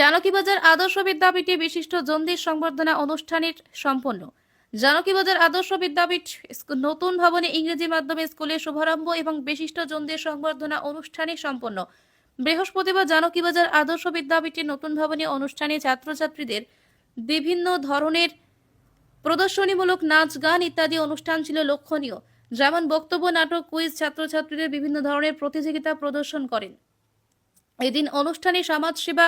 জানকীবাজার আদর্শ বিদ্যাপীঠে বিশিষ্ট জন্দির সংবর্ধনা অনুষ্ঠানের সম্পন্ন। জানকীবাজার আদর্শ বিদ্যাপীঠ নতুন ভবনে ইংরেজি মাধ্যমে স্কুলের শুভারম্ভ এবং বিশিষ্ট জন্দির সংবর্ধনা অনুষ্ঠানে সম্পন্ন। বৃহস্পতিবার জানকীবাজার আদর্শ বিদ্যাপীঠের নতুন ভবনে অনুষ্ঠানে ছাত্রছাত্রীদের বিভিন্ন ধরনের প্রদর্শনীমূলক নাচ, গান ইত্যাদি অনুষ্ঠান ছিল লক্ষণীয়। যেমন বক্তব্য, নাটক, কুইজ ছাত্রছাত্রীদের বিভিন্ন ধরনের প্রতিযোগিতা প্রদর্শন করেন। এদিন অনুষ্ঠানে সমাজসেবা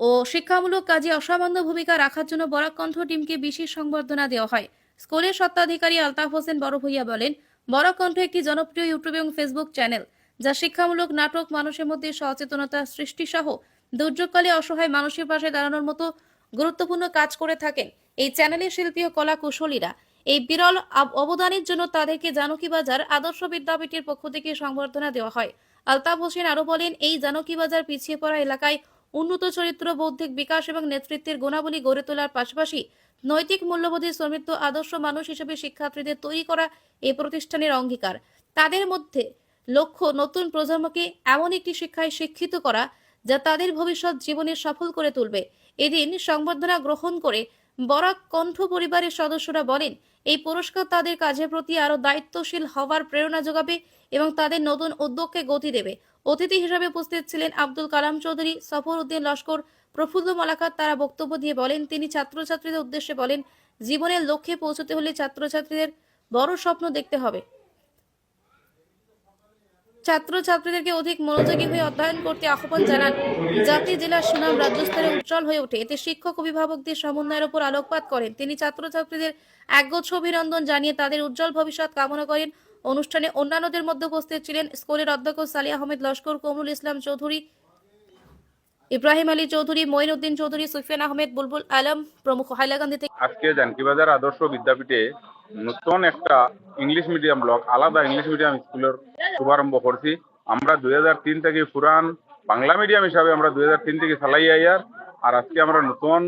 ও শিক্ষামূলক কাজে অসামান্য ভূমিকা রাখার জন্য বরাকণ্ঠ টিমকে বিশেষ সংবর্ধনা দেওয়া হয়। স্কুলের স্বত্বাধিকারী আলতাফ হোসেন বড় ভূঁইয়া বলেন বরাকণ্ঠ একটি জনপ্রিয় ইউটিউব এবং ফেসবুক চ্যানেল, যা শিক্ষামূলক নাটক মানুষের মধ্যে সচেতনতা সৃষ্টি সহ দুর্যোগকালে অসহায় মানুষের পাশে দাঁড়ানোর মতো গুরুত্বপূর্ণ কাজ করে থাকেন। এই চ্যানেলের শিল্পী ও কলা কুশলীরা এই বিরল অবদানের জন্য তাদেরকে জানকীবাজার আদর্শ বিদ্যাপীঠের পক্ষ থেকে সংবর্ধনা দেওয়া হয়। আলতাফ হোসেন আরও বলেন, এই জানকীবাজার পিছিয়ে পড়া এলাকায় উন্নত চরিত্র, বৌদ্ধিক বিকাশ এবং নেতৃত্বের গুণাবলী গড়ে তোলার পাশাপাশি নৈতিক মূল্যবোধের সমৃদ্ধ আদর্শ মানুষ হিসেবে শিক্ষার্থীদের তৈরি করা এই প্রতিষ্ঠানের অঙ্গীকার। তাদের মধ্যে লক্ষ্য নতুন প্রজন্মকে এমন একটি শিক্ষায় শিক্ষিত করা যা তাদের ভবিষ্যৎ জীবনে সফল করে তুলবে। এদিন সংবর্ধনা গ্রহণ করে বরাক কণ্ঠ পরিবারের সদস্যরা বলেন, এই পুরস্কার তাদের কাজের প্রতি আরও দায়িত্বশীল হওয়ার প্রেরণা যোগাবে এবং তাদের নতুন উদ্যোগকে গতি দেবে। অতিথি হিসেবে উপস্থিত ছিলেন আব্দুল কালাম চৌধুরী সফর উদ্দিন লস্কর, প্রফুল্ল মালাকাত। তারা বক্তব্য দিয়ে বলেন, তিনি ছাত্রছাত্রীদের উদ্দেশ্যে বলেন, জীবনের লক্ষ্যে পৌঁছতে হলে ছাত্রছাত্রীদের বড় স্বপ্ন দেখতে হবে। ছাত্রছাত্রীদেরকে অধিক মনোযোগী হয়ে অধ্যয়ন করতে আহ্বান জানান, জাতি জেলার সুনাম, রাজ্যস্তরে উজ্জ্বল হয়ে ওঠে। এতে শিক্ষক, অভিভাবকদের সমন্বয়ের উপর আলোকপাত করেন। তিনি ছাত্রছাত্রীদের একগুচ্ছ অভিনন্দন জানিয়ে তাদের উজ্জ্বল ভবিষ্যৎ কামনা করেন। অনুষ্ঠানে অন্যান্যদের মধ্যে উপস্থিত ছিলেন স্কুলের অধ্যক্ষ সালি আহমেদ লস্কর, কমরুল ইসলাম চৌধুরী, ইব্রাহিম আলী চৌধুরী, মঈনুদ্দিন চৌধুরী, সুফিয়ান আহমেদ, বুলবুল আলম প্রমুখ। হাইলাকান্দি থেকে আজকে জানকিবাজার আদর্শ বিদ্যাপীঠে নতুন একটা ইংলিশ মিডিয়াম ব্লক, আলাদা ইংলিশ মিডিয়াম স্কুলের শুভারম্ভ করছি। আমরা দুই থেকে পুরান বাংলা মিডিয়াম হিসাবে আমরা দুই থেকে চালাই আইয়ার, আর আজকে আমরা নতুন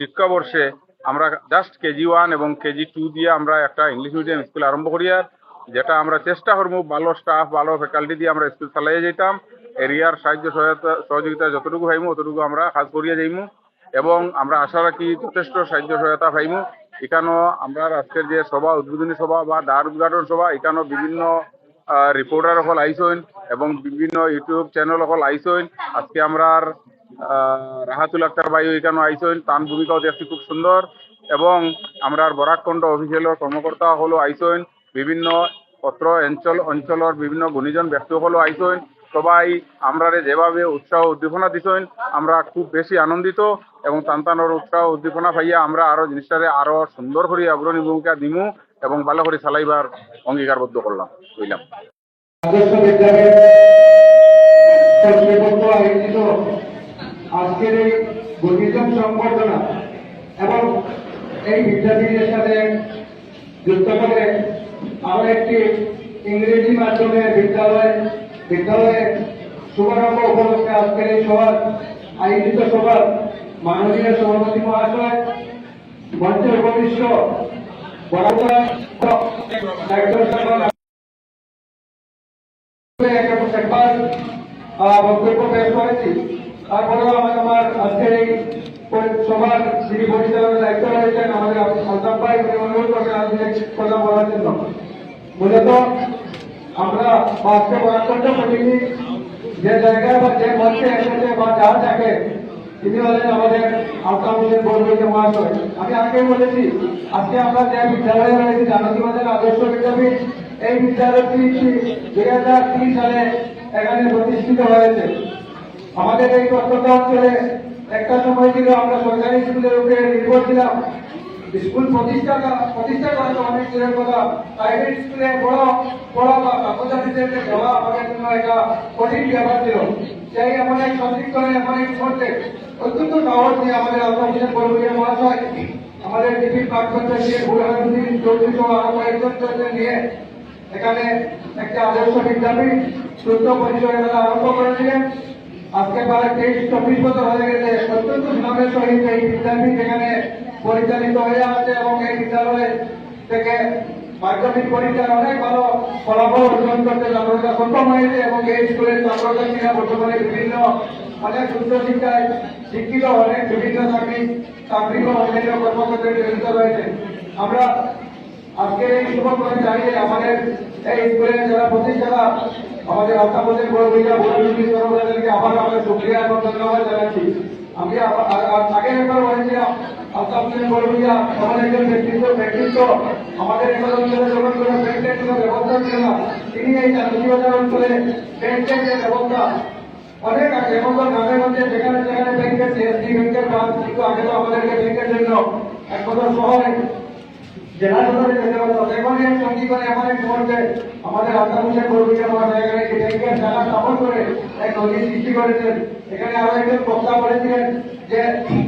শিক্ষাবর্ষে আমরা জাস্ট কেজি ওয়ান এবং কেজি টু দিয়ে আমরা একটা ইংলিশ মিডিয়াম স্কুল আরম্ভ করি আর যেটা আমরা চেষ্টা করব, ভালো স্টাফ ভালো ফ্যাকাল্টি দিয়ে আমরা স্কুল চালাই যেতাম। এরিয়ার সাহায্য সহায়তা, সহযোগিতা যতটুকু পাইমু, অতটুকু আমরা কাজ করিয়ে যাইমু এবং আমরা আশা রাখি যথেষ্ট সাহায্য সহায়তা পাইমু। এখানেও আমরা আজকের যে সভা, উদ্বোধনী সভা বা দ্বার উদ্ঘাটন সভা, এখানেও বিভিন্ন রিপোর্টার সকল আইসইন এবং বিভিন্ন ইউটিউব চ্যানেল সকল আইসইন। আজকে আমরা রাহাতুল আক্তার বায়ু এখানেও আইসইন। তান ভূমিকাও দেখছি খুব সুন্দর। এবং আমরা বরাকণ্ড অফিসিয়ালের কর্মকর্তা হলো আইসইন। বিভিন্ন পত্র অঞ্চল অঞ্চলের বিভিন্ন গুণীজন ব্যক্তিসকলও আইসইন সবাই আমরা যেভাবে উৎসাহ উদ্দীপনা দিছেন, আমরা খুব বেশি আনন্দিত এবং তান্তানোর উৎসাহ উদ্দীপনা পাইয়া আমরা আরও জিনিসটারে আরও সুন্দর করে অগ্রণী ভূমিকা দিমু এবং ভালো করে চালাইবার অঙ্গীকারবদ্ধ করলাম আয়োজিত আজকের এই গণিতম সংবর্ধনা এবং এই বিদ্যাপীঠের সাথে যুক্ত করে আরও একটি ইংরেজি মাধ্যমে বিদ্যালয়, বিদ্যালয়ে শুভারম্ভ উপলক্ষে আজকের এই সভার আয়োজিত সভার মাননীয় সভাপতি মহাশয় মঞ্চের একবার বক্তব্য পেশ করেছি। তারপরেও আমি আমার আজকের এই সভার যিনি পরিচালনার দায়িত্ব রয়েছেন, আমাদের আলতাফ ভাই অনুরোধ করবেন আজকে কথা বলার জন্য। মূলত আমরা বাস্তব আত্মন্ত প্রতিনিধি যে জায়গায় বা যে মঞ্চে এসেছে বা যা থাকে, তিনি হলেন আমাদের হোসেন বলবৈকে মহাশয়। আমি আগে বলেছি, আজকে আমরা যে বিদ্যালয়ে রয়েছি জানকীবাজার আদর্শ বিদ্যাপীঠ, এই বিদ্যালয়টি দুই হাজার তিন সালে এখানে প্রতিষ্ঠিত হয়েছে। আমাদের এই প্রত্যন্ত অঞ্চলে একটা সময় ছিল, আমরা সরকারি স্কুলের উপরে নির্ভর ছিলাম। স্কুল প্রতিষ্ঠা প্রতিষ্ঠা করা তো অনেক দূরের কথা। প্রাইভেট স্কুলে বড় বড় বা ছাত্রছাত্রীদের দেওয়া আমাদের জন্য একটা কঠিন ব্যাপার ছিল। সেই এমন এক সঠিক এমন এক মুহূর্তে অত্যন্ত সাহস নিয়ে আমাদের আত্মবিশ্বাস বলবীর মহাশয়। আমাদের ডিপির প্রাক্তন বুড়ানুদ্দিন চৌধুরী সহ আরও কয়েকজন নিয়ে এখানে একটা আদর্শ বিদ্যাপীঠ দ্রুত পরিচয় আরম্ভ করেছিলেন আজকে প্রায় তেইশ, চব্বিশ বছর হয়ে গেছে। অত্যন্ত সুনামের সহিত এই বিদ্যাপীঠ এখানে পরিচালিত হয়ে আছে এবং এই বিদ্যালয় থেকে মাধ্যমিক পরীক্ষার অনেক ভালো ফলাফল অর্জন করতে ছাত্ররা সক্ষম হয়েছে এবং এই স্কুলের ছাত্রছাত্রীরা বর্তমানে বিভিন্ন অনেক উচ্চ শিক্ষায় শিক্ষিত, অনেক বিভিন্ন চাকরি চাকরি ও অন্যান্য কর্মক্ষেত্রে নিয়োজিত রয়েছে। আমরা আজকের এই শুভ করে দাঁড়িয়ে আমাদের এই স্কুলের যারা প্রতিষ্ঠাতা, আমাদের অধ্যাপকের ভূমিকা বড় সর্বদাকে আবার আমাদের সুক্রিয়া এবং ধন্যবাদ জানাচ্ছি। আমি আগে একবার বলেছিলাম অধ্যাপকের বড় ভূমিকা আমাদের একজন ব্যক্তিত্ব ব্যক্তিত্ব। আমাদের এই অঞ্চলে যখন কোনো ব্যাংকের কোনো ব্যবস্থা ছিল না, তিনি এই চাকরিবাজার অঞ্চলে ব্যাংকের যে ব্যবস্থা অনেক আগে এবং তো গ্রামে গঞ্জে যেখানে যেখানে ব্যাংকের সিএসডি, ব্যাংকের ব্রাঞ্চ কিন্তু আগে তো আমাদেরকে ব্যাংকের জন্য এক শহরে, জেলা সদরে যেতে হতো। এখন এই চণ্ডীগড়ে এমন এক মুহূর্তে আমাদের আত্মানুষের কর্মীকে আমার জায়গায় ব্যাংকের জায়গা স্থাপন করে এক নদী সৃষ্টি করেছেন। এখানে আরও একজন বক্তা বলেছিলেন যে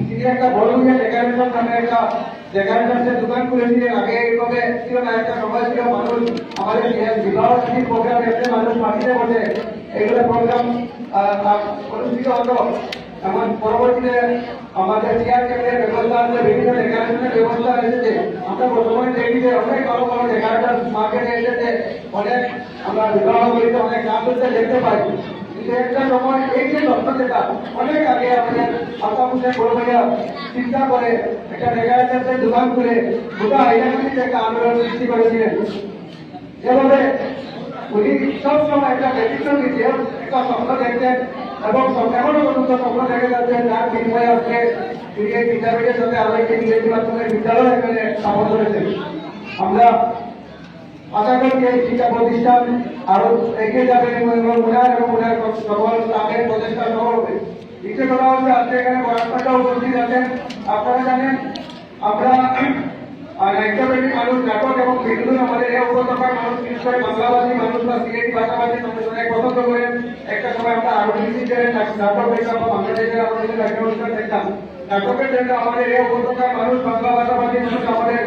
তিনি একটা বড় ডেকারেশন নামে একটা ডেকারেশনের দোকান খুলেছিলেন আগে এইভাবে ছিল না, একটা সময় ছিল, মানুষ আমাদের বিবাহ প্রোগ্রাম এসে মানুষ মাটিতে বসে। এইগুলো প্রোগ্রাম অনুষ্ঠিত হতো। এমন পরবর্তীতে আমাদের চেয়ার টেবিলের ব্যবস্থা আছে, বিভিন্ন ডেকারেশনের ব্যবস্থা এসেছে। আমরা বর্তমানে দেখি অনেক বড় বড় ডেকারেশন মার্কেটে এসেছে। অনেক আমরা বিবাহ অনেক নাম দেখতে পাই। একটা সময় এই যে দর্শকতা অনেক আগে আমাদের বড় ভাইয়া চিন্তা করে একটা ডেকারেশনের দোকান খুলে গোটা হাইলাকান্দিতে একটা আন্দোলন সৃষ্টি করেছিলেন। যেভাবে উনি একটা ব্যক্তিত্ব দিতেন একটা স্বপ্ন দেখতেন এবং এমনও স্বপ্ন দেখে যাচ্ছেন যার বিনিময়ে আজকে তিনি বিদ্যালয় এখানে আমরা আশা করি এই শিক্ষা প্রতিষ্ঠান আরও এগিয়ে যাবে এবং উনার এবং উনার সকল স্টাফের প্রচেষ্টা সহ দ্বিতীয় কথা হচ্ছে, আজকে এখানে বরাকটাটা উপস্থিত আছেন। আপনারা জানেন, আমরা আমাদের এই উপত্যকার মানুষ করে বাংলাভাষী মানুষ বা সিলেটি ভাষাভাষী মানুষ একটা সময় আমরা দেখতাম। নাটকের জন্য আমাদের এই উপত্যকার মানুষ বাংলা ভাষাভাষী মানুষ আমাদের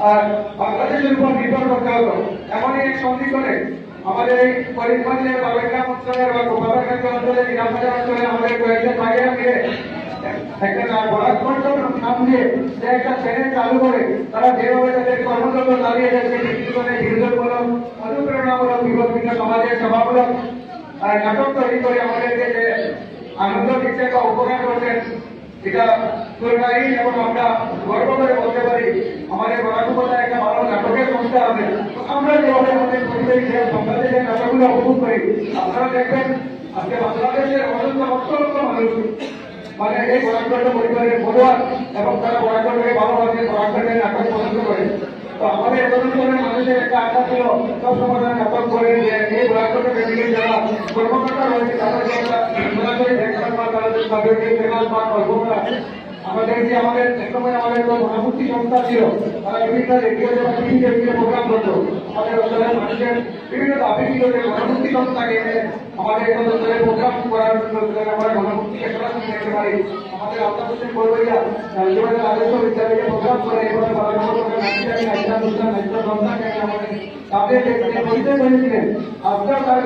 আর বাংলাদেশের উপর নির্ভর করতে হতো এমনই এক সন্ধিক্ষণে আমাদের এই করিমগঞ্জে বা বেঙ্গা অঞ্চলের বা গোপালগঞ্জ অঞ্চলে নিরাপত্তা অঞ্চলে আমাদের কয়েকজন ভাইয়েরা মিলে নাম দিয়ে একটা চালু করে, তারা যেভাবে যাচ্ছে করে বিভিন্ন নাটক তৈরি করে আমাদেরকে আনন্দ দিচ্ছে বা উপকার করছেন এটা পুরোটাই এবং আমরা গর্ব করে বলতে পারি, আমাদের বরাকুপতা একটা ভালো নাটকের সংস্থা হবে আমরা যেভাবে আমাদের পরিবেশ যে বাংলাদেশের নাটকগুলো উপভোগ করি, আপনারা দেখবেন আজকে বাংলাদেশের লক্ষ লক্ষ মানুষ মানে এই বরাকণ্ড পরিবারের পড়ুয়ার এবং তারা বরাকণ্ডকে ভালোভাবে বরাকণ্ডের নাটক পছন্দ করে। তো আমাদের এতদিনের মানুষের একটা আশা ছিল, সবসময় নাটক করে যে এই বরাকণ্ড ফ্যামিলির যারা কর্মকর্তা রয়েছে তাদেরকে একটা সরাসরি দেখভাল বা তাদের তাদেরকে ফেমাস বা কল্পনা আমাদের যে আমাদের একসময় আমাদের তো মহামূর্তি সংস্থা ছিল, তারা বিভিন্ন রেডিওতে বা টিভিতে বিভিন্ন প্রোগ্রাম করতো। আমাদের অঞ্চলের মানুষের বিভিন্ন দাবি ছিল যে মহামূর্তি সংস্থাকে আমাদের এই অঞ্চলের প্রোগ্রাম করার জন্য আমরা মহামূর্তিকে সরাসরি দেখতে আমাদের করে নাট্য আপনার তার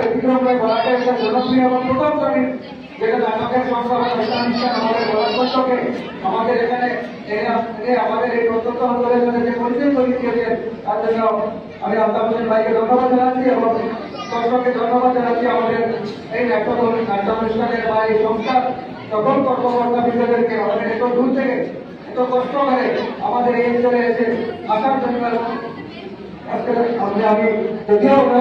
বলাটা একটা জনপ্রিয় এবং প্রথম সংস্থা আমাদের আমাদের এখানে আমাদের এই প্রত্যন্ত অঞ্চলের সাথে যে পরিচয় করে দিয়েছেন তার জন্য আমি আল্লাহ ভাইকে ধন্যবাদ জানাচ্ছি এবং দর্শককে ধন্যবাদ জানাচ্ছি আমাদের এই নাটক নাট্যানুষ্ঠানের বা এই সংস্থার সকল কর্মকর্তা বৃন্দদেরকে আমাদের এত দূর থেকে এত কষ্ট করে আমাদের এই অঞ্চলে এসে আসার জন্য আমাদের আমরা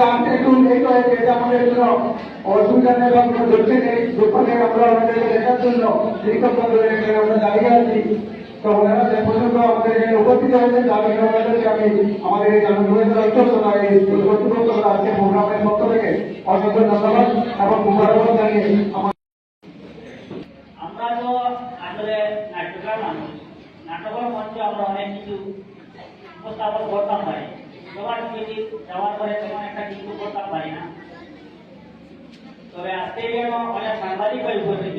আমরা দাঁড়িয়ে আছি। তো আমাদের এখানে উপস্থিত হয়েছেন আমাদের আমরা তো আসলে নাট্যকার মানুষ। নাটকের মঞ্চে আমরা অনেক কিছু উপস্থাপন করতাম পারি সবার যাওয়ার পরে একটা কিছু করতাম পারি না। তবে আজকে যেন অনেক সাংবাদিক হয়ে উপস্থিত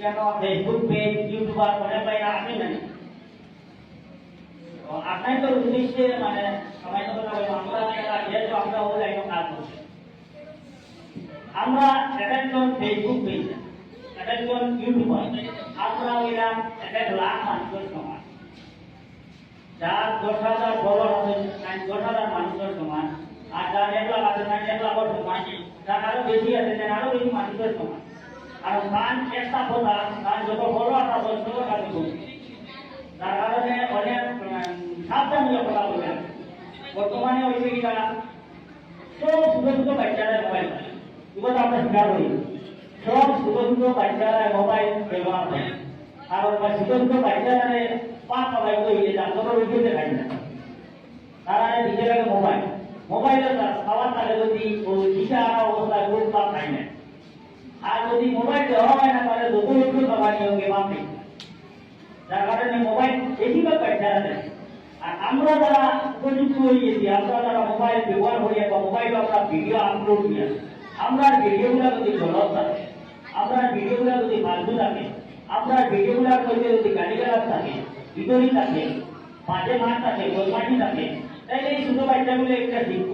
যেন ফেসবুক পেজ ইউটিউবার অনেক তো উদ্দেশ্যে মানে সবাই তো আমরা যেহেতু আমরা লাইনে কাজ করছি। আমরা একজন ফেসবুক পেজ একজন ইউটিউবার আমরা এলাম এক এক লাখ মানুষের সমান যার দশ হাজার ফলোয়ার আছে তাই দশ হাজার মানুষের সমান আর যার এক লাখ আছে তাই এক লাখের সমান যার আরও বেশি আছে তাই আরও বেশি মানুষের সমান আর গান একটা কথা গান যত বড় একটা বস্তু কাজ তার কারণে অনেক সাবধানমূলক কথা বলবেন বর্তমানে ওই ছোট বাচ্চারা মোবাইল এবার আমরা স্বীকার করি সব ছোট বাচ্চারা মোবাইল ব্যবহার করে আর ছোট ছোট বাচ্চারা পা সবাই তো ইয়ে যার কোনো ভিডিও দেখায় না। তারা নিজের মোবাইল। মোবাইলে খাওয়ার তাহলে যদি দিশা অবস্থায় রোগ বা খায় না। আর যদি মোবাইল দেওয়া হয় না, তাহলে যত একটু খাবার নিয়মকে মাপে যার কারণে মোবাইল বেশিরভাগ বাচ্চারা দেয়। আর আমরা যারা উপযুক্ত হয়ে গেছি আমরা যারা মোবাইল ব্যবহার করি, বা মোবাইলে আমরা ভিডিও আপলোড করি, আমরা ভিডিওগুলো যদি গলত থাকে আমরা ভিডিওগুলো যদি ফালতু থাকে আমরা ভিডিওগুলোর মধ্যে যদি গালিগালাজ থাকে বিতরী থাকে মাঝে মাঠ থাকে বদমাটি থাকে, তাইলে এই ছোট বাচ্চাগুলো একটা শিখব।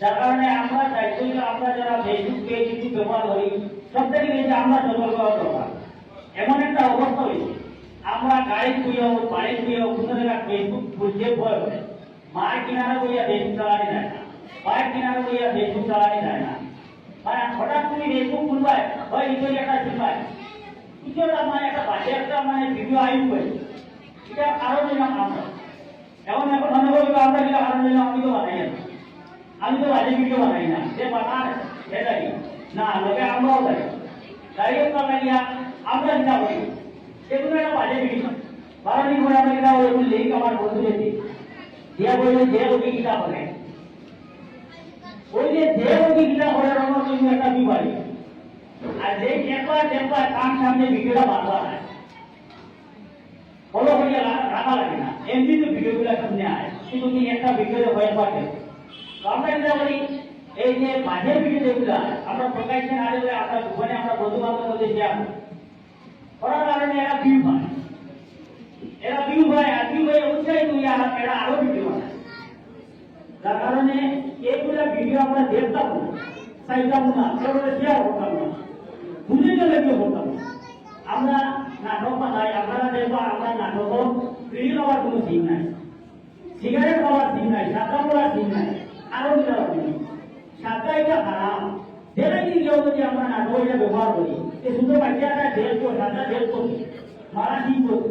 যার কারণে আমরা চাইছি যে আমরা যারা ফেসবুক পেজ ইউটিউব ব্যবহার করি সব থেকে বেশি আমরা সতর্ক হওয়া দরকার। এমন একটা অবস্থা হয়েছে। আমরা গাড়ি খুঁজেও বাড়ি খুঁজেও কোনো জায়গায় ফেসবুক খুঁজতে ভয় করে মার কিনারে বইয়া ফেসবুক চালানি যায় না। পায়ের কিনারে বইয়া ফেসবুক চালানি যায় না। মানে হঠাৎ তুমি ফেসবুক খুলবায় হয় নিজের একটা শিখবায় কিছু একটা মানে একটা বাজে একটা মানে ভিডিও আইন করে এটা কারণ জন্য আমরা এখন এখন মনে করব আমরা যেটা কারণ জন্য আমি তো বানাই না আমি তো বাজে ভিডিও বানাই না যে বানার এটাই না লোকে আমরাও তাই তাই তো লাগিয়া আমরা যেটা করি সেগুলো একটা বাজে ভিডিও বারো দিন করে আমরা এটা ওই লিঙ্ক আমার বন্ধু যেতে দিয়া বললে যে ওকে গীতা বলে ওই যে যে ওকে গীতা বলে আমার জন্য একটা বিবাড়ি আর যে একবার একবার কান সামনে ভিডিওটা বারবার হয় ফলো করিয়া রাখা লাগে না। এমনি তো ভিডিওগুলো সামনে আয়। কিন্তু তুমি একটা ভিডিও হয়ে পাঠে আমরা এটা বলি, এই যে মাঝের ভিডিও যেগুলো আমরা প্রকাশ্যে না দিলে আমরা দোকানে আমরা বন্ধু বান্ধব মধ্যে করি করার কারণে এরা ভিউ পায়। এরা ভিউ পায় আর ভিউ হয়ে উৎসাহিত হয়ে এরা আরও ভিডিও যার কারণে এইগুলা ভিডিও আমরা দেখতাম না। চাইতাম না সেগুলো শেয়ার করতাম না। বুঝে গেলে কেউ করতাম? না আমরা নাটক বানাই, আপনারা দেখব আমরা নাটক বিড়ি খাওয়ার কোনো সিন নাই। সিগারেট খাওয়ার সিন নাই সাদা পড়ার সিন নাই, আরও যেটা সাদা এটা হারাম। যেটা কি কেউ যদি আমরা নাটক এটা ব্যবহার করি যে শুধু বাচ্চাটা দেখব সাদা দেখব মারা ঠিক করব?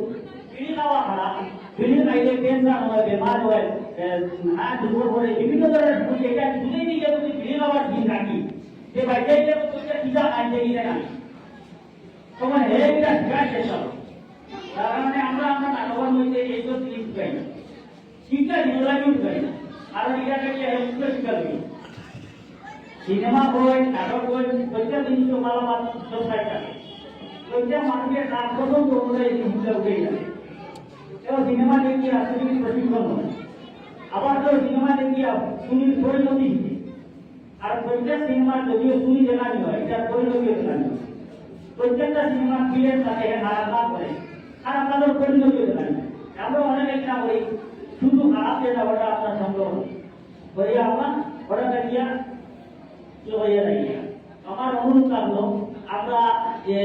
বিড়ি খাওয়া হারাম। বিড়ি খাইলে ক্যান্সার হয়, বেমার হয়। হাত দুপুর করে বিভিন্ন ধরনের ভুল এটা বুঝে নিয়ে যদি বিড়ি খাওয়ার সিন রাখি যে বাচ্চাটা কিনা আনতে গিয়ে না তোমার হেরেটা শিকার শেষ হবে। তার কারণে আমরা আমরা নাটকের মধ্যে এইসব জিনিস পাই না শিক্ষা জীবনাকে উঠবে? না আর এটাকে হেল্প দেবে সিনেমা বই, নাটক বই প্রত্যেক জিনিস মালামাল সব সাইড থাকে। প্রত্যেক মানুষের নাম প্রথম তোমরা এই জিনিসটা উঠে যাবে। সিনেমা দেখিয়ে আসলে প্রশিক্ষণ হয় আবার তো সিনেমা দেখিয়ে সুনীল পরিণতি আর প্রত্যেক সিনেমার যদিও সুনি দেখানি হয়, এটা পরিণতি হয় প্রত্যেকটা সিনেমা ফিল্মের সাথে খারাপ কাজ করে কাজের পরিণতি পারে। আমরা অনেক একটা করি শুধু খারাপ যেটা ওটা আপনার সংগ্রহ করি আমরা ওটা দেখিয়া হয়ে দাঁড়িয়ে। আমার অনুরোধ থাকল, আমরা যে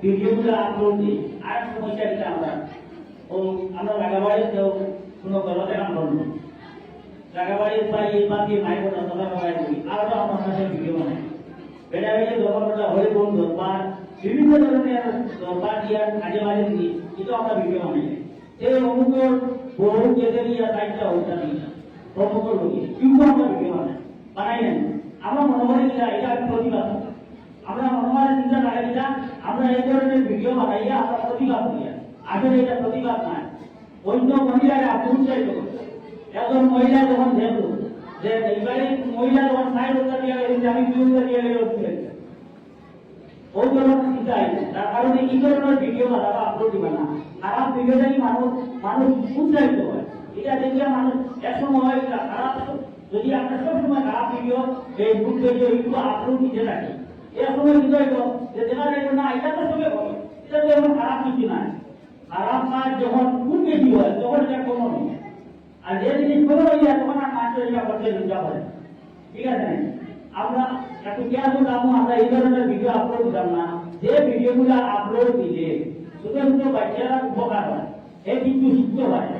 ভিডিওগুলো আপলোড দিই, আর সমস্যা আমরা আমরা লাগাবাড়িতেও কোনো গলত কাম লাগাবাড়ির বা এই বাকি মাই কথা আমার ভিডিও বানাই। বেড়া বেড়ে দোকানটা হয়ে বন্ধ বিভিন্ন ধরনের দরকার এটা ভিডিও বানাই এই অমুকর বহু ভিডিও বানাই বানাই না আমরা মনে করি এটা প্রতিবাদ। আমরা হয় এই ধরনের ভিডিও বানাইয়া আমরা প্রতিবাদ করি। এটা প্রতিবাদ নয়। অন্য মহিলারা করছে একজন মহিলা যখন দেখল যে এবারে মহিলা যখন সাইড হতে দিয়ে গেছে আমি বিরুদ্ধে দিয়ে গেলে ওই ধরনের চিন্তা আছে তার কারণে এই ধরনের ভিডিও বানাবা আপলোড দিবে না। খারাপ ভিডিও দেখি মানুষ মানুষ উৎসাহিত হয়। এটা দেখলে মানুষ, এক সময় এটা খারাপ যদি আমরা সবসময় খারাপ ভিডিও ফেসবুক পেজে ইউটিউব আপলোড দিতে থাকি, এর সময় কিন্তু হয়তো যে দেখা যায় না, এটা তো সবে হবে এটা তো এমন খারাপ কিছু খারাপ কাজ যখন খুব বেশি হয়, তখন এটা কমন হয় আর যে জিনিস কমন হয়ে যায় তখন আর মানুষ এটা করতে চিন্তা করে ঠিক আছে? আমরা একটু কেয়ারফুল থাকব আমরা এই ধরনের ভিডিও আপলোড দিতাম না। যে ভিডিওগুলো আপলোড দিলে ছোট ছোট বাচ্চারা উপকার হয়। এ কিন্তু শিখতে পারে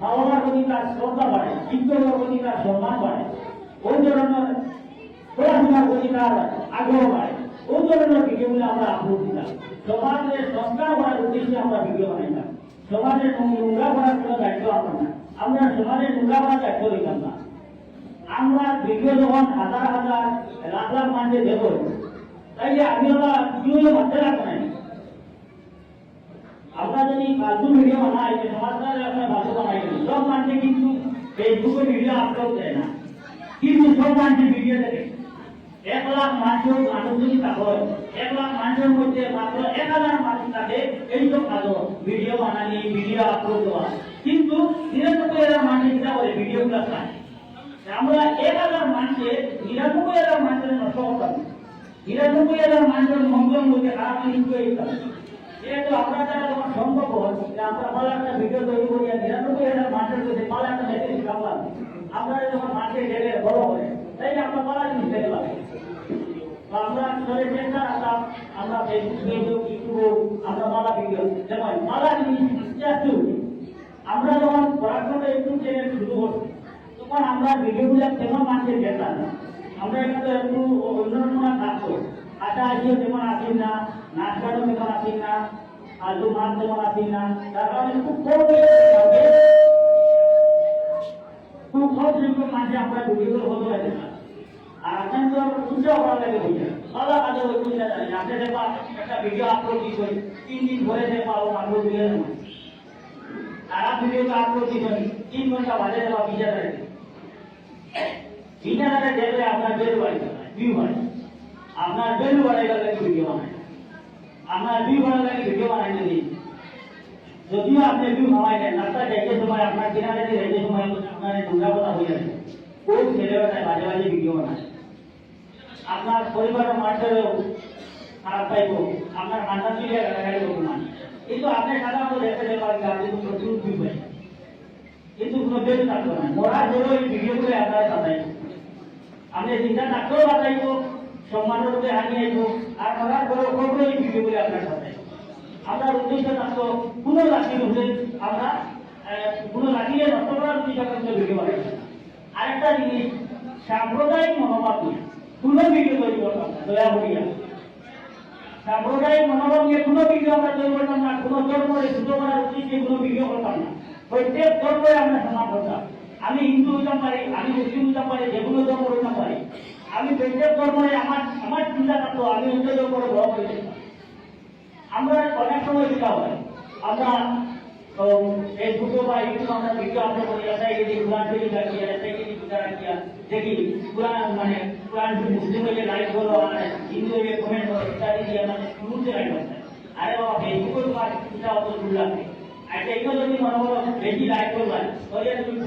মা বাবার প্রতি তার শ্রদ্ধা বাড়ে, শিক্ষকের প্রতি তার সম্মান বাড়ে। ওই ধরনের পড়াশোনার প্রতি তার আগ্রহ বাড়ে। ওই ধরনের ভিডিওগুলো আমরা আপলোড দিতাম। সমাজের সংস্কার করার উদ্দেশ্যে আমরা ভিডিও বানাইতাম। সমাজের নোংরা করার কোনো দায়িত্ব আমরা না আমরা সমাজের করার দায়িত্ব দিতাম না। আমরা ভিডিও যখন হাজার হাজার লাখ লাখ মানুষের দেব, তাই যে আমি ওরা ভিডিও মারতে রাখব না আমরা যদি ফালতু ভিডিও বানাই সমাজের আমরা ফালতু বানাই, সব মানুষে কিন্তু ফেসবুকে ভিডিও আপলোড দেয় না। কিন্তু সব মানুষের ভিডিও দেখে। এক লাখ মানুষের মানুষ যদি থাকে, এক লাখ মানুষের মধ্যে মাত্র এক হাজার মানুষ থাকে, এইসব কাজ ভিডিও বানানি ভিডিও আপলোড দেওয়া। কিন্তু নিরানব্বই হাজার মানুষ এটা করে ভিডিওগুলো চায়। আমরা এক হাজার মানুষের নিরানব্বই হাজার মানুষের নষ্ট করতাম নিরানব্বই হাজার মানুষের মধ্যে খারাপ জিনিস করে দিতাম যেহেতু আমরা যারা যখন সম্ভব হয় আমরা ভালো একটা ভিডিও তৈরি করি আর নিরানব্বই হাজার মানুষের মধ্যে ভালো একটা মেসেজ রাখলাম আমরা যখন মানুষের ঢেলে বড় হয় তাই আমরা ভালো জিনিস দেখলাম তো আমরা আমরা আমরা ভিডিও মালা জিনিস আমরা যখন পড়াশোনা ইউটিউব চ্যানেল শুরু করছি তখন আমরা ভিডিওগুলো তেমন মানুষের দেখতাম না আমরা এখানে একটু অন্যরকম থাকতো আশা আসিও তেমন আসেন না, নাচ গানও তেমন আসেন না আলু মাছ তেমন আসেন না। তার কারণে খুব কম। খুব কম সংখ্যক মানুষ আমরা ভিডিওগুলো হতে না আর এখন তো খুঁজে করা লাগে ভালো কাজে জানি। একটা ভিডিও আপলোড দিচ্ছেন তিন দিন ধরে দেখবা দিয়ে দেবো তারা ভিডিওটা আপলোড দিচ্ছেন তিন ঘণ্টা বাজে দেবা বিচারে বিচারে দেখলে আপনার বেল বাড়ি ভিউ বাড়ে আপনার বেল বাড়ে গেলে ভিডিও বানায়? আপনার ভিউ বাড়ে গেলে ভিডিও বানাই দিন যদিও আপনি ভিউ দেন রাস্তা যাইতে সময় আপনার কিনারে দিয়ে যাইতে সময় আপনার নোংরা কথা হয়ে যাবে। ওই ছেলেবেলায় বাজে বাজে ভিডিও বানায়। আপনার পরিবারের মানুষেরও খারাপ পাইব আপনার মাথা চুলে গাড়ি অভিমান কিন্তু আপনি সাধারণত দেখতে পারেন যে আপনি প্রচুর ভিউ পাই কিন্তু কোনো বেশ থাকবে না। মরা ধরো এই ভিডিও করে আপনারা সাজাইব আপনি চিন্তা থাকতেও বাঁচাইব সম্মানের রূপে আইব আর মরার ধরো খবর এই ভিডিও করে আপনার সাজাইব আমরা উদ্দেশ্য থাকতো কোনো রাশির উপরে আমরা কোনো রাশিকে নষ্ট করার উদ্দেশ্য থাকতো ভিডিও বানাই আরেকটা জিনিস, সাম্প্রদায়িক মনোভাব নিয়ে কোনো ভিডিও তৈরি করতাম দয়া করিয়া। সাম্প্রদায়িক মনোভাব নিয়ে কোনো ভিডিও আমরা তৈরি করতাম না, কোনো ধর্মকে ছোট করার উদ্দেশ্যে কোনো ভিডিও করতাম না। প্রত্যেক ধর্মে আমরা সমান করতাম আমি হিন্দু হইতাম পারি, আমি মুসলিম হইতাম পারি, যে কোনো ধর্ম হইতাম পারি। আমি প্রত্যেক ধর্মে আমার আমার চিন্তা থাকতো, আমি অন্য ধর্মের বড় করে আমরা অনেক সময় যেটা হয়, আমরা ফেসবুকে বা ইউটিউবে আমরা ভিডিও আপলোড করি এসআই যদি কোরআন শরীফ রাখিয়া এসআই যদি পূজা রাখিয়া দেখি কোরআন মানে মুসলিম হইলে লাইক আর হিন্দু হইলে কমেন্ট ইত্যাদি দিয়ে মানে আরে বাবা অত লাগে আচ্ছা যদি মনে করো বেশি লাইক তুমি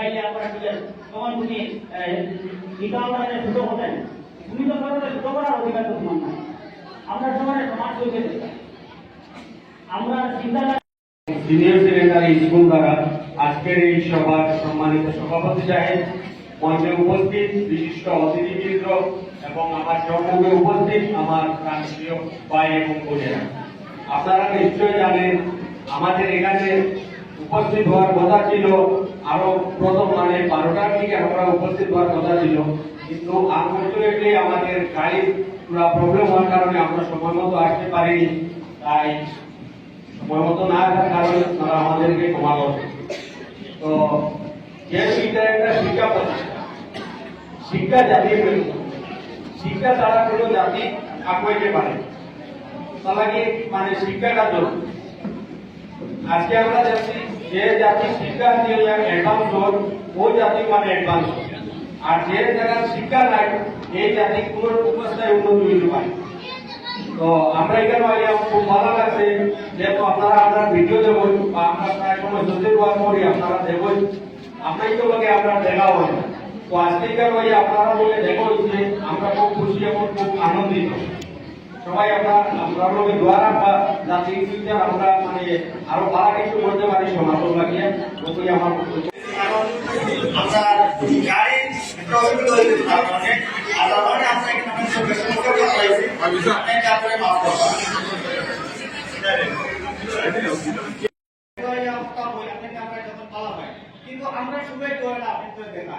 আগে আমরা ঠিক আছে তখন তুমি তুমি তো করো করার অধিকার তো তোমার নাই। আমরা সমাজ আমরা চিন্তা সিনিয়র সেকেন্ডারি স্কুল দ্বারা আজকের এই সভার সম্মানিত সভাপতি সাহেব মঞ্চে উপস্থিত বিশিষ্ট অতিথিবৃন্দ এবং আমার সম্মুখে উপস্থিত আমার প্রান্তীয় ভাই এবং বোনেরা। আপনারা নিশ্চয়ই জানেন, আমাদের এখানে উপস্থিত হওয়ার কথা ছিল, আরও প্রথম মানে বারোটার দিকে আমরা উপস্থিত হওয়ার কথা ছিল। কিন্তু আনফর্চুনেটলি আমাদের গাড়ির পুরো প্রবলেম হওয়ার কারণে আমরা সময় মতো আসতে পারিনি। তাই সময় মতো না আসার কারণে তারা আমাদেরকে করবে। তো, যেহেতু এটা একটা প্রতিষ্ঠান শিক্ষা জাতির মেরু শিক্ষা ছাড়া কোনো জাতি আগুয়াইতে পারে। তাহলে মানে শিক্ষাটা জরুরি আজকে আমরা দেখছি যে জাতি শিক্ষা দিয়ে অ্যাডভান্স হোক ওই জাতি মানে অ্যাডভান্স হোক আর যে জায়গার শিক্ষা নাই, এই জাতি কোনো অবস্থায় উন্নতি হইতে পারে। তো আমরা এখানে আমার খুব ভালো লাগছে যেহেতু আপনারা আমরা ভিডিও দেবো বা আমরা সময় যদি আপনারা দেবই আমরা তো লোকে আমরা দেখা হয় তো আজকে এখানে ওই আপনারা বলে দেখো আমরা খুব খুশি এবং খুব আনন্দিত। সবাই আমরা আমরা লোকে দোয়া রাখবা যাতে ইন ফিউচার আমরা মানে আরও ভালো কিছু করতে পারি সমাজ লাগিয়ে ওই আমার হয়েছে তার কারণে আপনাকে তারপরে মাফ করব কিন্তু আমরা সবাই করে না আপনি তো দেখা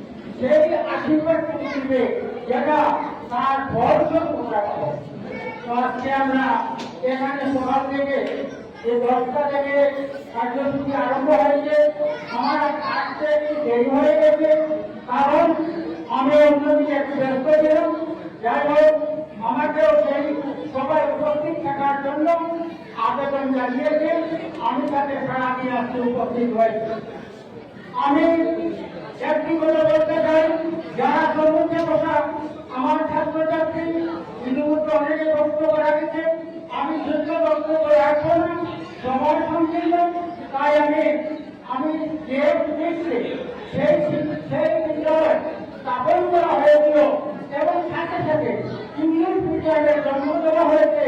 সেই আশীর্বাদ দিবে। যেটা তার পাবো। তো আজকে আমরা এখানে সকাল থেকে এই দশটা থেকে কার্যসূচি আরম্ভ হয়েছে। আমার আসতে একটু দেরি হয়ে গেছে। কারণ আমি অন্যদিকে একটু ব্যস্ত ছিলাম। যাই হোক, আমাকেও সেই সবাই উপস্থিত থাকার জন্য আবেদন জানিয়েছে। আমি তাকে সারা দিয়ে আসতে উপস্থিত হয়েছি। আমি একটি কথা বলতে চাই যারা সম্মুখে বসা আমার ছাত্রছাত্রী ইতিমধ্যে অনেকে বক্তব্য রাখেছে আমি যুদ্ধ বক্তব্য রাখব না সময় সংকীর্ণ তাই আমি আমি যে দেখছি সেই সেই বিদ্যালয় স্থাপন করা হয়েছিল এবং সাথে সাথে ইংলিশ মিডিয়ামের জন্ম দেওয়া হয়েছে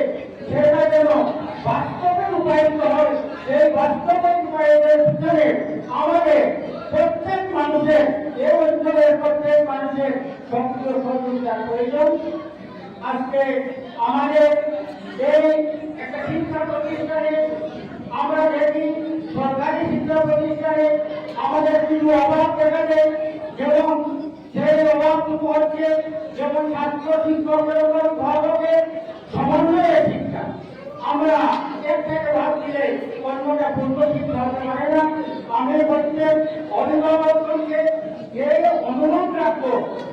সেটা যেন বাস্তবে রূপায়িত হয় সেই বাস্তবে রূপায়িতের পিছনে আমাদের প্রত্যেক মানুষের এই অঞ্চলের প্রত্যেক মানুষের সক্রিয় সহযোগিতার প্রয়োজন আজকে আমাদের এই একটা শিক্ষা প্রতিষ্ঠানে আমরা দেখি সরকারি শিক্ষা প্রতিষ্ঠানে আমাদের কিছু অভাব দেখা যায় যেমন সেই অভাবটুকু হচ্ছে যেমন ছাত্র শিক্ষকের উপর ভাবকের সমন্বয়ের শিক্ষা আমরা এক থেকে ভাব দিলে পূর্ব শিক্ষা হতে না আমি প্রত্যেক অভিভাবককে এই অনুরোধ রাখব?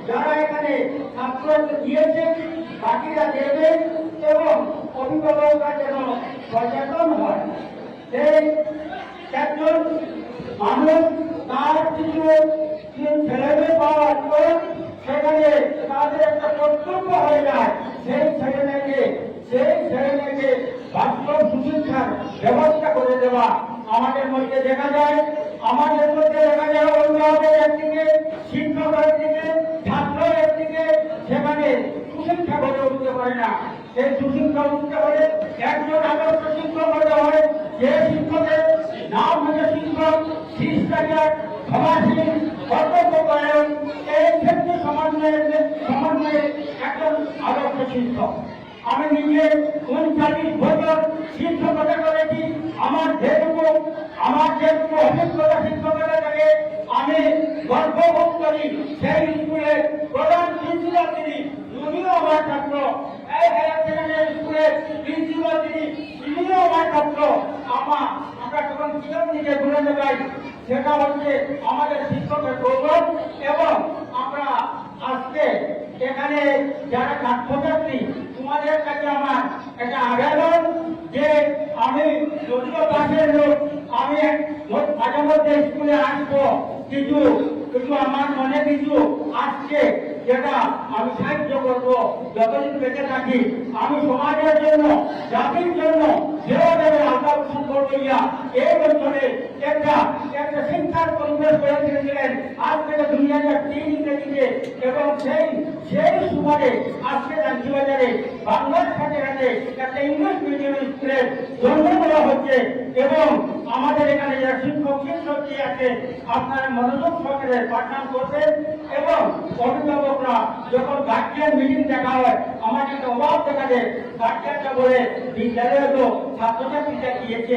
যারা এখানে ছাত্র দিয়েছে, বাকিরা দেবে এবং অভিভাবকরা যেন সচেতন হয়। সেই একজন মানুষ, তার কিছু ছেলেমেয়ে পাওয়ার পর সেখানে তাদের একটা কর্তব্য হয়ে যায়। সেই ছেলে মেয়েকে সেই ছেলে মেয়েকে বাস্তব সুশিক্ষার ব্যবস্থা করে দেওয়া আমাদের মধ্যে দেখা যায়, আমাদের মধ্যে দেখা যায় অভিভাবকের একদিকে শিক্ষক একদিকে ছাত্র একদিকে সেখানে সুশিক্ষা গড়ে উঠতে পারে না। সেই সুশিক্ষা উঠতে হলে একজন আদর্শ শিক্ষক হতে হয় যে শিক্ষকের নাম হচ্ছে শিক্ষক, শিষ্টাচার সমাজশীল কর্তব্যপরায়ণ, এই ক্ষেত্রে সমন্বয়ের সমন্বয়ে একজন আদর্শ শিক্ষক। আমি নিজে উনচাল্লিশ বছর শিক্ষকতা করেছি আমার যেটুকু আমার যেটুকু অভিজ্ঞতা শিক্ষকতা থেকে আমি গর্ববোধ করি সেই স্কুলের প্রধান প্রিন্সিপাল তিনি উনিও আমার ছাত্র, এই হায়ার সেকেন্ডারি স্কুলের প্রিন্সিপাল তিনি, তিনিও আমার ছাত্র। আমার আমরা যখন কিরম দিকে ঘুরে যাই সেটা হচ্ছে আমাদের শিক্ষকের গৌরব এবং আমরা আজকে এখানে যারা ছাত্রছাত্রী তোমাদের কাছে আমার একটা আবেদন যে আমি যদিও পাশের লোক, আমি মাঝে মধ্যে স্কুলে আসব। কিন্তু কিন্তু আমার মনে কিছু আসছে যেটা আমি সাহায্য করব, যতদিন বেঁচে থাকি। আমি সমাজের জন্য, জাতির জন্য যেভাবে ইয়া এই অঞ্চলে একটা একটা শিক্ষার পরিবেশ গড়ে তুলেছিলেন। আজ দুই হাজার তিন ইংরেজিতে, এবং সেই সেই সময়ে আজকে রাজ্যবাজারে বাংলার সাথে সাথে একটা ইংলিশ মিডিয়াম স্কুলের জন্ম দেওয়া হচ্ছে। এবং আমাদের এখানে যারা শিক্ষক শিক্ষকী আছে, আপনারা মনোযোগ সহকারে পাঠদান করবেন। এবং অভিভাবকরা যখন গার্জিয়ান মিটিং দেখা হয় আমার একটা অভাব দেখা যায় গার্জিয়ানটা বলে বিদ্যালয়ে তো ছাত্রছাত্রীরা গিয়েছে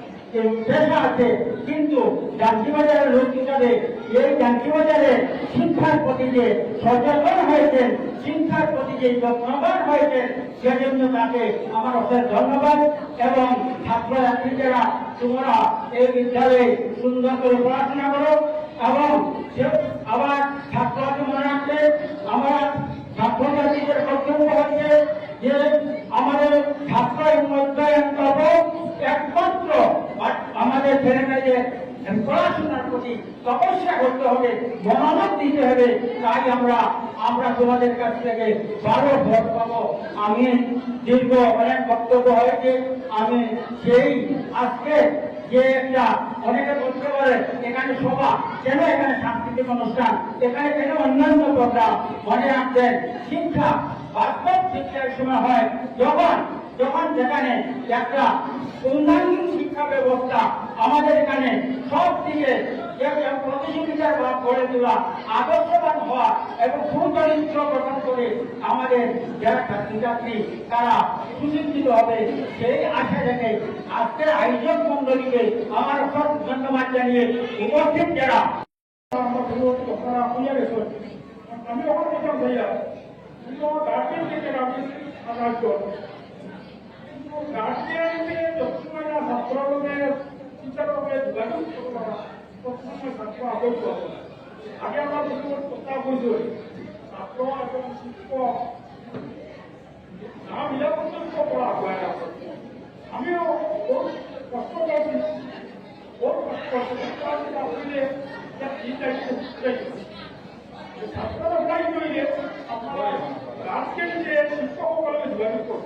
কিন্তু যাত্রীবাজারের লোক হিসাবে এই যাত্রীবাজারে শিক্ষার প্রতি যে সচেতন হয়েছেন, শিক্ষার প্রতি যে যত্নবান হয়েছেন, সেজন্য তাকে আমার অশেষ ধন্যবাদ। এবং ছাত্রছাত্রীরা, তোমরা এই বিদ্যালয়ে সুন্দর করে পড়াশোনা করো। এবং আবার ছাত্রকে মনে রাখতে আমরা ছাত্রছাত্রীদের কর্তব্য হচ্ছে যে আমাদের ছাত্র উন্নয়ন করব একমাত্র আ- আমাদের ছেলেমেয়েদের পড়াশোনার প্রতি তপস্যা করতে হবে মনোযোগ দিতে হবে, তাই আমরা আমরা তোমাদের কাছ থেকে বারো ভোট পাবো। আমি দীর্ঘ অনেক বক্তব্য হয়েছে, আমি সেই আজকে যে একটা অনেকে বলতে পারে এখানে সভা, কেন এখানে সাংস্কৃতিক অনুষ্ঠান? এখানে কেন অন্যান্য প্রোগ্রাম? মনে রাখবেন, শিক্ষা, বাস্তব শিক্ষার সময় হয়, যখন যখন যেখানে একটা পূর্ণাঙ্গ শিক্ষা ব্যবস্থা আমাদের এখানে সব দিকে প্রতিযোগিতার ভাব গড়ে তোলা আদর্শবান হওয়া এবং সুচরিত্র গঠন করে আমাদের যারা ছাত্রছাত্রী তারা সুশিক্ষিত হবে সেই আশা থেকে আজকের আয়োজক মন্ডলীকে আমার সব ধন্যবাদ জানিয়ে উপস্থিত যারা আমি ওখানে ভাইয়া কিন্তু গার্জেন থেকে আমি আকাশ গার্জিয়ানকে সবসময় না ছাত্রদের টিচারকে যোগাযোগ করব সবসময় ছাত্র আদর্শ আগে আমরা কিছু কথা বুঝি ছাত্র এবং শিক্ষক না মিলা পর্যন্ত পড়া হয় না। আমিও খুব কষ্ট করছি খুব কষ্ট দায়িত্ব ছাত্ররা প্রায় করিলে আপনারা গার্জেন যে শিক্ষকসকলে যোগাযোগ করব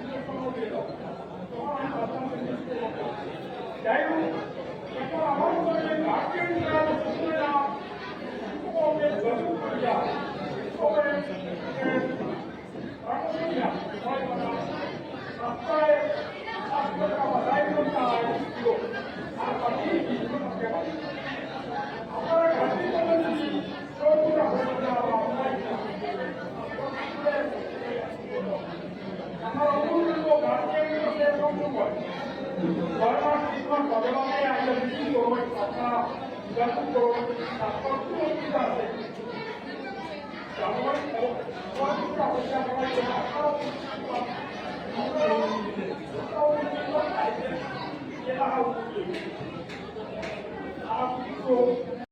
হয় বারবার শিক্ষণ বদলানে আমরা বিক্রি করব কথা যোগাযোগ করব কি অসুবিধা আছে জানুয়ারি অসুবিধা